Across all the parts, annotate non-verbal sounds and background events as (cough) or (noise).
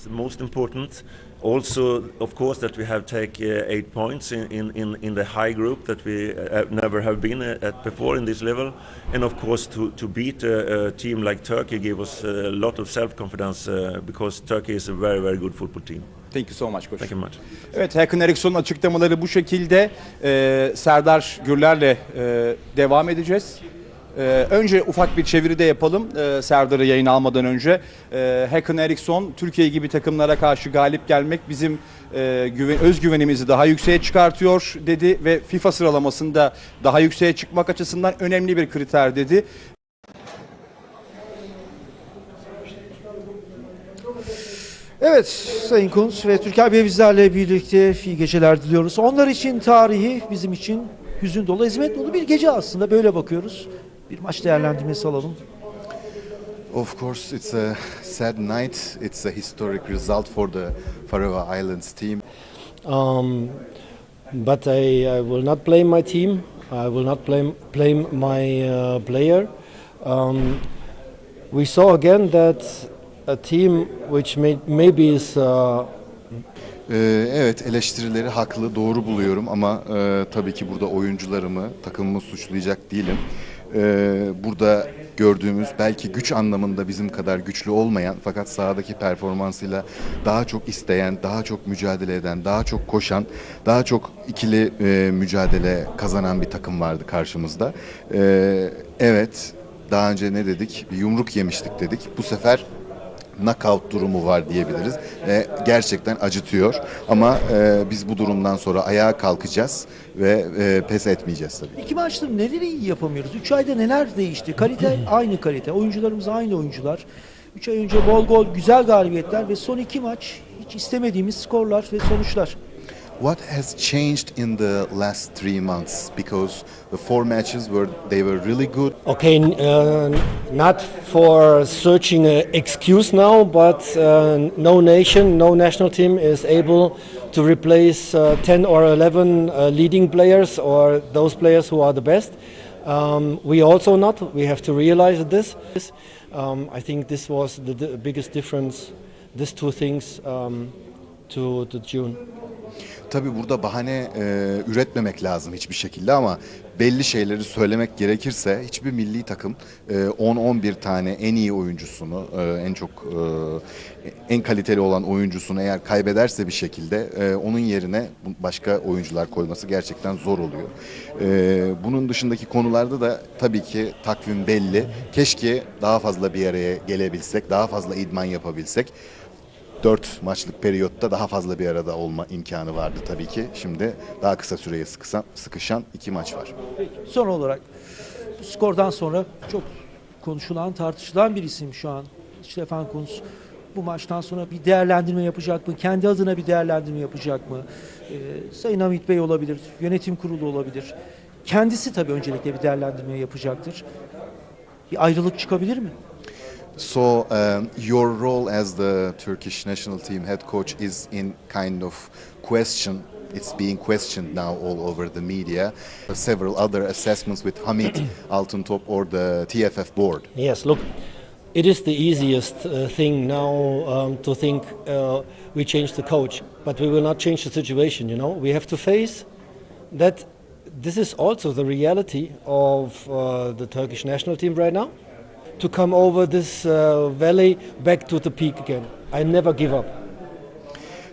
It's the most important. Also, of course, that we have take uh, eight points in, in, in, the high group that we uh, never have been uh, at before in this level, and of course to, to beat a, a team like Turkey give us a lot of self-confidence uh, because Turkey is a very very good football team. Thank you so much coach. Thank you much. Evet Hakan Eriksson'un açıklamaları bu şekilde. Ee, Serdar Gürler'le e, devam edeceğiz. Ee, önce ufak bir çeviri de yapalım ee, Serdar'ı yayın almadan önce. Ee, Hakan Eriksson, Türkiye gibi takımlara karşı galip gelmek bizim e, güven, özgüvenimizi daha yükseğe çıkartıyor dedi ve FIFA sıralamasında daha yükseğe çıkmak açısından önemli bir kriter dedi. Evet Sayın Kunz ve Türker Bey bizlerle birlikte iyi geceler diliyoruz. Onlar için tarihi, bizim için hüzün dolu, hizmet dolu bir gece aslında böyle bakıyoruz. Bir maç değerlendirmesi alalım. Of course, it's a sad night. It's a historic result for the Faroe Islands team. Um, but I, I will not blame my team. I will not blame blame my uh, player. Um, we saw again that a team which may, maybe is uh, Ee, evet, eleştirileri haklı, doğru buluyorum ama e, tabii ki burada oyuncularımı, takımımı suçlayacak değilim. Ee, burada gördüğümüz belki güç anlamında bizim kadar güçlü olmayan fakat sahadaki performansıyla daha çok isteyen, daha çok mücadele eden, daha çok koşan, daha çok ikili e, mücadele kazanan bir takım vardı karşımızda. Ee, evet, daha önce ne dedik? Bir yumruk yemiştik dedik. Bu sefer knockout durumu var diyebiliriz. Ve gerçekten acıtıyor. Ama e, biz bu durumdan sonra ayağa kalkacağız ve e, pes etmeyeceğiz tabii. İki maçtır neleri iyi yapamıyoruz? Üç ayda neler değişti? Kalite (clears throat) aynı kalite. Oyuncularımız aynı oyuncular. Üç ay önce bol gol, güzel galibiyetler ve son iki maç hiç istemediğimiz skorlar ve sonuçlar. What has changed in the last three months? Because the four matches were they were really good. okay. Uh, not for searching an excuse now, but uh, no nation, no national team is able to replace uh, 10 or 11 uh, leading players or those players who are the best. Um, we also not. We have to realize this. Um, I think this was the, the biggest difference. These two things um, to, to June. Tabii burada bahane e, üretmemek lazım hiçbir şekilde ama belli şeyleri söylemek gerekirse hiçbir milli takım e, 10-11 tane en iyi oyuncusunu, e, en çok e, en kaliteli olan oyuncusunu eğer kaybederse bir şekilde e, onun yerine başka oyuncular koyması gerçekten zor oluyor. E, bunun dışındaki konularda da tabii ki takvim belli. Keşke daha fazla bir araya gelebilsek, daha fazla idman yapabilsek. 4 maçlık periyotta daha fazla bir arada olma imkanı vardı tabii ki. Şimdi daha kısa süreye sıkışan, sıkışan iki maç var. Son olarak bu skordan sonra çok konuşulan, tartışılan bir isim şu an. Stefan Kunz bu maçtan sonra bir değerlendirme yapacak mı? Kendi adına bir değerlendirme yapacak mı? Ee, Sayın Hamit Bey olabilir, yönetim kurulu olabilir. Kendisi tabii öncelikle bir değerlendirme yapacaktır. Bir ayrılık çıkabilir mi? So um, your role as the Turkish national team head coach is in kind of question. It's being questioned now all over the media. Several other assessments with Hamid (clears throat) Altıntop or the TFF board. Yes, look, it is the easiest uh, thing now um, to think uh, we change the coach, but we will not change the situation. You know, we have to face that. This is also the reality of uh, the Turkish national team right now. To come over this uh, valley back to the peak again. I never give up.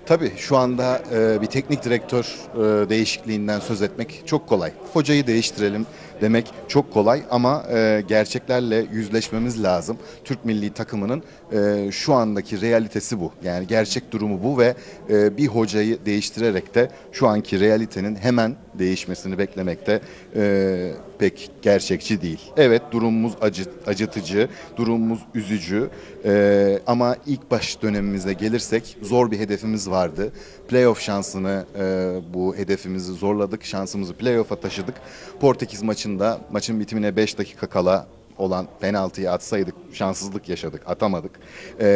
Tabii şu anda e, bir teknik direktör e, değişikliğinden söz etmek çok kolay. Hocayı değiştirelim demek çok kolay ama e, gerçeklerle yüzleşmemiz lazım. Türk milli takımının e, şu andaki realitesi bu. Yani gerçek durumu bu ve e, bir hocayı değiştirerek de şu anki realitenin hemen değişmesini beklemek de e, pek gerçekçi değil. Evet durumumuz acı, acıtıcı, durumumuz üzücü e, ama ilk baş dönemimize gelirsek zor bir hedefimiz vardı. Playoff şansını e, bu hedefimizi zorladık, şansımızı playoff'a taşıdık. Portekiz maçında maçın bitimine 5 dakika kala olan penaltıyı atsaydık şanssızlık yaşadık, atamadık E,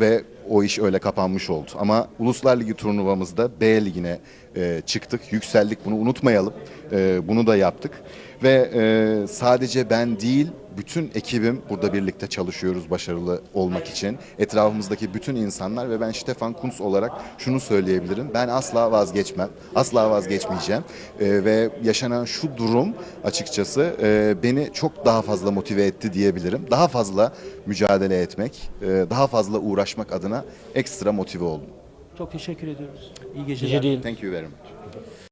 ve o iş öyle kapanmış oldu. Ama Uluslar Ligi turnuvamızda B ligine e, çıktık, yükseldik bunu unutmayalım. E, bunu da yaptık ve e, sadece ben değil bütün ekibim burada birlikte çalışıyoruz başarılı olmak için. Etrafımızdaki bütün insanlar ve ben Stefan Kuntz olarak şunu söyleyebilirim. Ben asla vazgeçmem. Asla vazgeçmeyeceğim. E, ve yaşanan şu durum açıkçası e, beni çok daha fazla motive etti diyebilirim. Daha fazla mücadele etmek, e, daha fazla uğraşmak adına ekstra motive oldum. Çok teşekkür ediyoruz. İyi geceler. Thank you very much.